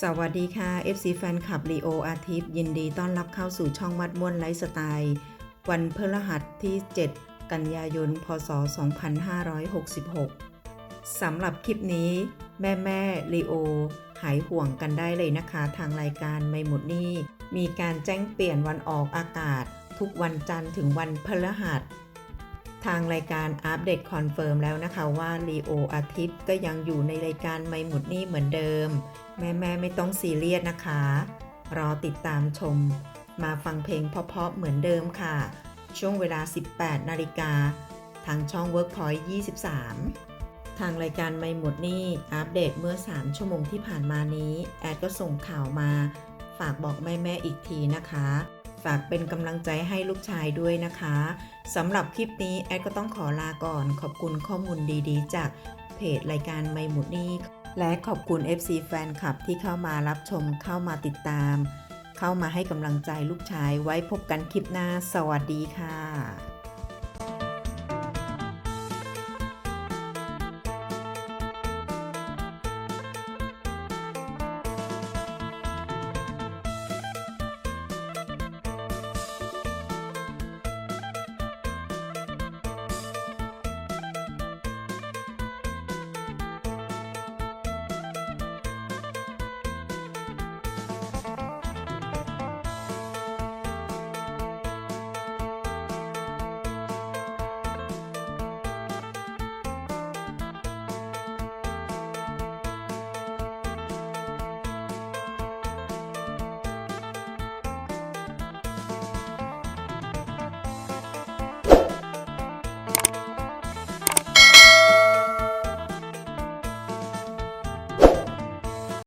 สวัสดีค่ะ FC แฟนคลับลีโออาทิตย์ยินดีต้อนรับเข้าสู่ช่องมัดม่วนไลฟ์สไตล์วันพฤหัสที่ 7 กันยายน พศ 2566 สำหรับคลิปนี้ แม่แม่ลีโอ หายห่วงกันได้เลยนะคะ ทางรายการไม่หมดนี่มีการแจ้งเปลี่ยนวันออกอากาศ ทุกวันจันทร์ถึงวันพฤหัส ทางรายการอัปเดตคอนเฟิร์มแล้วนะคะว่าลีโออาทิตย์ก็ยังอยู่ในรายการไม่หมดนี่เหมือนเดิม แม่แม่ไม่ต้องซีเรียสนะคะ รอติดตามชม มาฟังเพลงเพาะๆเหมือนเดิมค่ะ ช่วงเวลา 18 นาฬิกา ทางช่อง Workpoint 23 ทางรายการไม่หมดนี่อัปเดตเมื่อ 3 ชั่วโมงที่ผ่านมานี้ แอดก็ส่งข่าวมา ฝากบอกแม่ๆอีกทีนะคะ ฝากเป็นกำลังใจให้ลูกชายด้วยนะคะสำหรับคลิปนี้แอดก็ต้องขอลาก่อน ขอบคุณข้อมูลดีๆ จากเพจรายการไม่หมดนี่และขอบคุณ FC แฟนคลับที่เข้ามารับชมเข้ามาติดตาม เข้ามาให้กำลังใจลูกชายไว้พบกันคลิปหน้า สวัสดีค่ะ